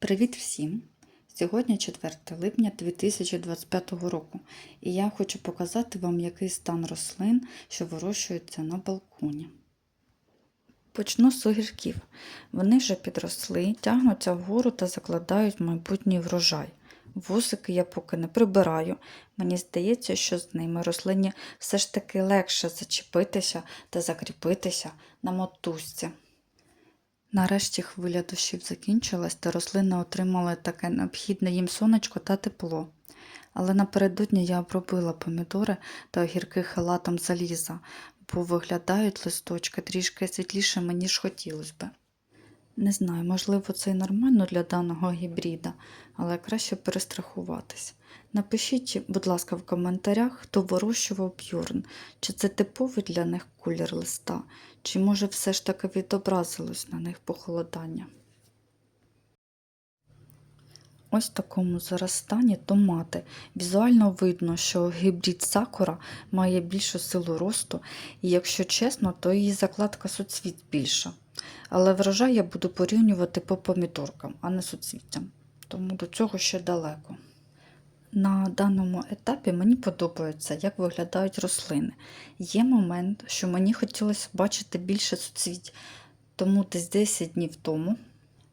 Привіт всім! Сьогодні 4 липня 2025 року, і я хочу показати вам, який стан рослин, що вирощуються на балконі. Почну з огірків. Вони вже підросли, тягнуться вгору та закладають майбутній врожай. Вусики я поки не прибираю. Мені здається, що з ними рослині все ж таки легше зачепитися та закріпитися на мотузці. Нарешті хвиля дощів закінчилась, та рослини отримали таке необхідне їм сонечко та тепло. Але напередодні я обробила помідори та огірки халатом заліза, бо виглядають листочки трішки світлішими, ніж хотілося би. Не знаю, можливо, це і нормально для даного гібрида, але краще перестрахуватись. Напишіть, будь ласка, в коментарях, хто вирощував бьорн, чи це типовий для них колір листа, чи може все ж таки відобразилось на них похолодання. Ось такому зараз томати. Візуально видно, що гібрид сакура має більшу силу росту, і якщо чесно, то її закладка суцвіт більша. Але врожай я буду порівнювати по помідоркам, а не суцвіттям, тому до цього ще далеко. На даному етапі мені подобається, як виглядають рослини. Є момент, що мені хотілося бачити більше суцвіть, тому десь 10 днів тому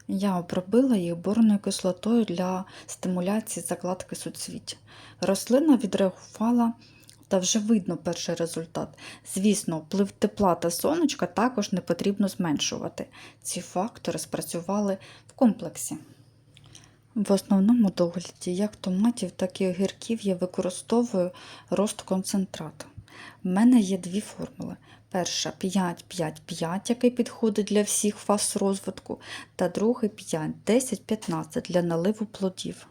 я обробила їх борною кислотою для стимуляції закладки суцвіть. Рослина відреагувала та вже видно перший результат. Звісно, вплив тепла та сонечка також не потрібно зменшувати. Ці фактори спрацювали в комплексі. В основному догляді як томатів, так і огірків я використовую рост концентрату. В мене є дві формули. Перша 5-5-5, який підходить для всіх фаз розвитку, та другий 5-10-15 для наливу плодів.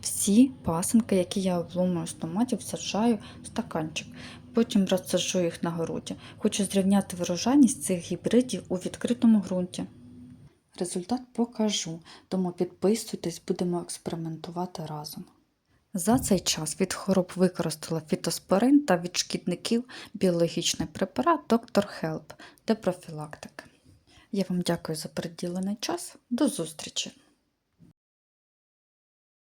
Всі пасинки, які я обломую з томатів, саджаю в стаканчик. Потім розсаджу їх на городі. Хочу зрівняти врожайність цих гібридів у відкритому ґрунті. Результат покажу, тому підписуйтесь, будемо експериментувати разом. За цей час від хвороб використала фітоспорин та від шкідників біологічний препарат Доктор Хелп для профілактики. Я вам дякую за приділений час. До зустрічі!